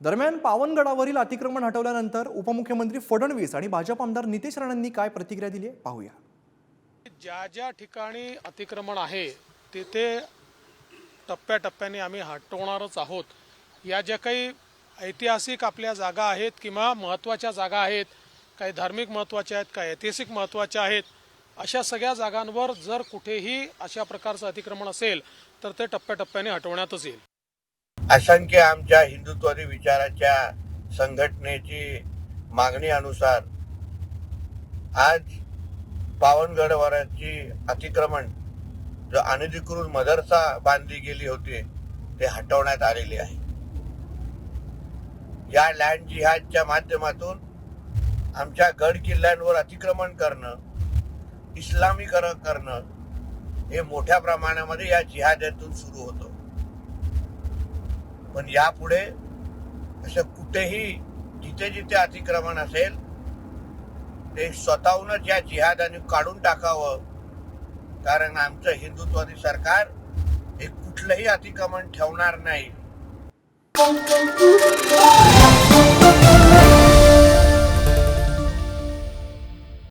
दरम्यान पावनगडावरील अतिक्रमण हटवल्यानंतर उपमुख्यमंत्री फडणवीस आणि भाजप आमदार नितेश राणांनी काय प्रतिक्रिया दिली आहे? पाहूया. ज्या ज्या ठिकाणी अतिक्रमण आहे तिथे टप्प्याटप्प्याने आम्ही हटवणारच आहोत. या ज्या काही ऐतिहासिक आपल्या जागा आहेत किंवा महत्त्वाच्या जागा आहेत काही धार्मिक महत्त्वाच्या आहेत काही ऐतिहासिक महत्त्वाच्या आहेत अशा सगळ्या जागांवर जर कुठेही अशा प्रकारचं अतिक्रमण असेल तर ते टप्प्याटप्प्याने हटवण्यातच येईल. असंख्य आमच्या हिंदुत्वादी विचाराच्या संघटनेची मागणी अनुसार आज पावनगडवरची अतिक्रमण जो अनधिकृत मदरसा बांधली गेली होती ते हटवण्यात आलेले आहे. या लँड जिहादच्या माध्यमातून आमच्या गड किल्ल्यांवर अतिक्रमण करणं इस्लामीकरण करणं हे मोठ्या प्रमाणामध्ये या जिहादातून सुरू होतं. पण यापुढे असं कुठेही जिथे जिथे अतिक्रमण असेल ते स्वतःहूनच या जिहादाने काढून टाकावं. कारण आमचं हिंदुत्वादी सरकार हे कुठलंही अतिक्रमण ठेवणार नाही.